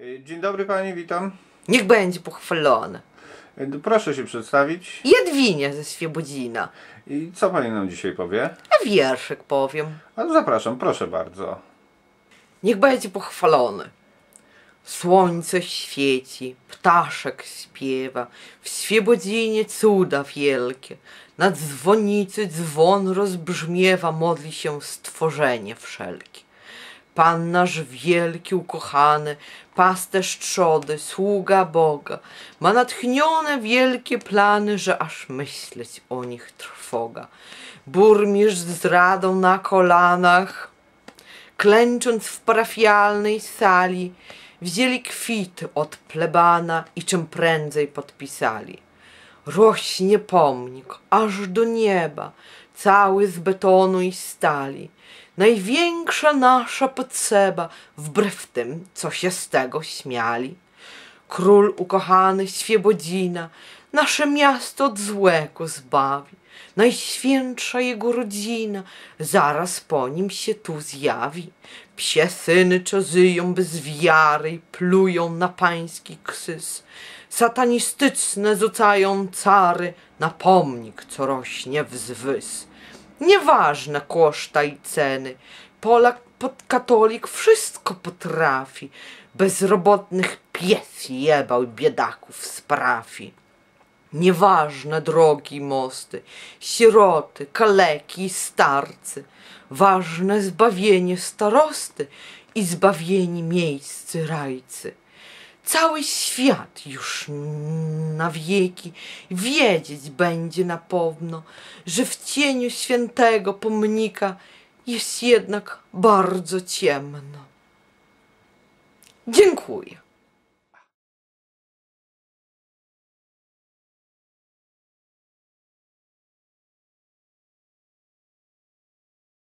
Y, Dzień dobry pani, witam. Niech będzie pochwalony. Y, Proszę się przedstawić. Jadwinia ze Świebodzina. I co pani nam dzisiaj powie? A wierszyk powiem. A zapraszam, proszę bardzo. Niech będzie pochwalony. Słońce świeci, ptaszek śpiewa, w Świebodzinie cuda wielkie. Na dzwonicy dzwon rozbrzmiewa, modli się stworzenie wszelkie. Pan nasz wielki, ukochany, pasterz trzody, sługa Boga, ma natchnione wielkie plany, że aż myśleć o nich trwoga. Burmistrz z radą na kolanach, klęcząc w parafialnej sali, wzięli kwity od plebana i czym prędzej podpisali. Rośnie pomnik aż do nieba, cały z betonu i stali. Największa nasza potrzeba, wbrew tym, co się z tego śmiali. Król ukochany Świebodzina nasze miasto od złego zbawi. Najświętsza jego rodzina zaraz po nim się tu zjawi. Psie syny czazują bez wiary i plują na pański ksys. Satanistyczne rzucają cary na pomnik, co rośnie wzwys. Nieważne koszta i ceny, Polak pod katolik wszystko potrafi. Bezrobotnych pies jebał biedaków sprawi. Nieważne drogi mosty, sieroty, kaleki i starcy. Ważne zbawienie starosty i zbawieni miejscy rajcy. Cały świat już na wieki wiedzieć będzie na pewno, że w cieniu świętego pomnika jest jednak bardzo ciemno. Dziękuję.